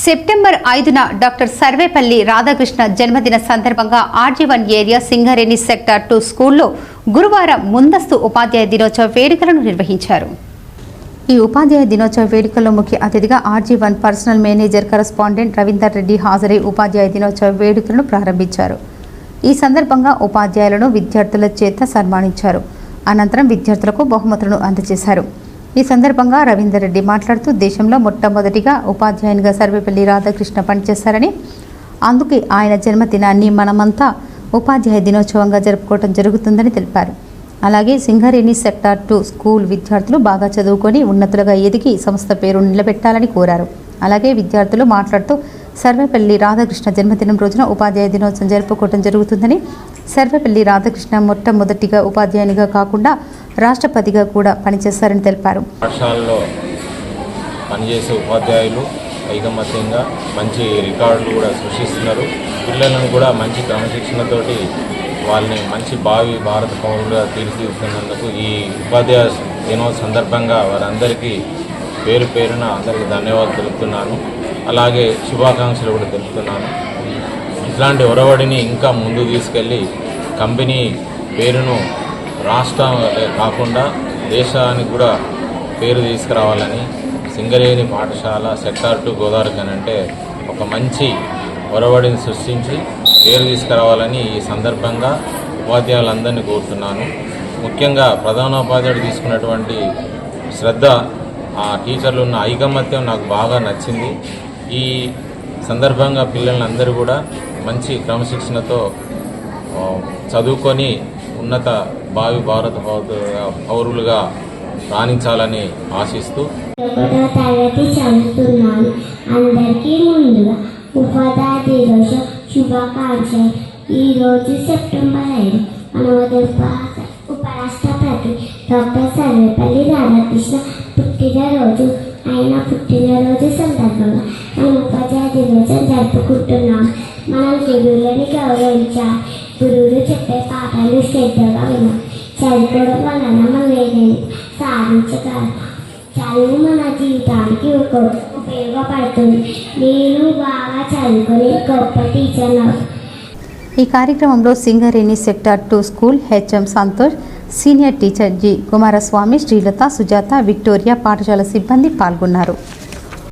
September ఐదున doctor Sarvepalli Radhakrishna జన్మదిన సందర్భంగా RG one area Singareni sector two స్కూల్లో గురువారం ముందస్తు ఉపాధ్యాయ దినోత్సవ వేడుకలను నిర్వహించారు. ఈ ఉపాధ్యాయ దినోత్సవ వేడుకల్లో ముఖ్య అతిథిగా RG one personal manager correspondent Ravinder Reddy హాజరై ఉపాధ్యాయ దినోత్సవ వేడుకలను ప్రారంభించారు. ఈ సందర్భంగా ఉపాధ్యాయులను విద్యార్థుల చేత సన్మానించారు. అనంతరం విద్యార్థులకు బహుమతులను అందజేశారు. ఈ సందర్భంగా రవీందర్ రెడ్డి మాట్లాడుతూ దేశంలో మొట్టమొదటిగా ఉపాధ్యాయునిగా సర్వేపల్లి రాధాకృష్ణ పనిచేశారని అందుకే ఆయన జన్మదినాన్ని మనమంతా ఉపాధ్యాయ దినోత్సవంగా జరుపుకోవడం జరుగుతుందని తెలిపారు. అలాగే సింగరేణి సెక్టార్ టూ స్కూల్ విద్యార్థులు బాగా చదువుకొని ఉన్నతులుగా ఎదిగి సంస్థ పేరు నిలబెట్టాలని కోరారు. అలాగే విద్యార్థులు మాట్లాడుతూ సర్వేపల్లి రాధాకృష్ణ జన్మదినం రోజున ఉపాధ్యాయ దినోత్సవం జరుపుకోవడం జరుగుతుందని సర్వేపల్లి రాధాకృష్ణ మొట్టమొదటిగా ఉపాధ్యాయునిగా కాకుండా రాష్ట్రపతిగా కూడా పనిచేశారని తెలిపారు. పాఠశాలలో పనిచేసే ఉపాధ్యాయులు ఐకమత్యంగా మంచి రికార్డులు కూడా సృష్టిస్తున్నారు. పిల్లలను కూడా మంచి క్రమశిక్షణతోటి వాళ్ళని మంచి భావి భారత పౌరులుగా తీర్చిదిద్దుతున్నందుకు ఈ ఉపాధ్యాయ దినోత్సవ సందర్భంగా వారందరికీ పేరు పేరున అందరికీ ధన్యవాదాలు తెలుపుతున్నాను. అలాగే శుభాకాంక్షలు కూడా తెలుపుతున్నాను. ఇట్లాంటి ఒరవడిని ఇంకా ముందుకు తీసుకెళ్ళి కంపెనీ పేరును రాష్ట్రం కాకుండా దేశానికి కూడా పేరు తీసుకురావాలని సింగరేణి పాఠశాల సెక్టార్ టు గోదావరి అంటే ఒక మంచి ఒరవడిని సృష్టించి పేరు తీసుకురావాలని ఈ సందర్భంగా ఉపాధ్యాయులందరినీ కోరుతున్నాను. ముఖ్యంగా ప్రధానోపాధ్యాయుడు తీసుకున్నటువంటి శ్రద్ధ ఆ టీచర్లు ఉన్న ఐకమత్యం నాకు బాగా నచ్చింది. ఈ సందర్భంగా పిల్లలందరూ కూడా మంచి క్రమశిక్షణతో చదువుకొని ఉన్నత భావి భారత పౌరులుగా రాణించాలని ఆశిస్తూ తరగతి చదువుతున్నాను. అందరికీ ముందుగా ఉపాధ్యాయ దినోత్సవ శుభాకాంక్షలు. ఈరోజు సెప్టెంబర్ ఐదు. మన ఉపరాష్ట్రపతి డాక్టర్ సర్వేపల్లి రాధాకృష్ణ పుట్టినరోజు. ఆయన పుట్టినరోజు సందర్భంగా మనం ఉపాధ్యాయ దినోత్సవం జరుపుకుంటున్నాం. మనం గురువులని గౌరవించాలి. గురువులు చెప్పే పాఠాలు శ్రద్ధగా విన్నాం చదువుకోవడం వలన మనం ఏదైనా సాధించగలం చదువు మన జీవితానికి ఒక ఉపయోగపడుతుంది. నేను బాగా చదువుకొని గొప్ప టీచర్ ఈ కార్యక్రమంలో Singareni sector two school HM Santosh senior teacher G. Kumaraswamy Srilatha Sujatha Victoria పాఠశాల సిబ్బంది పాల్గొన్నారు.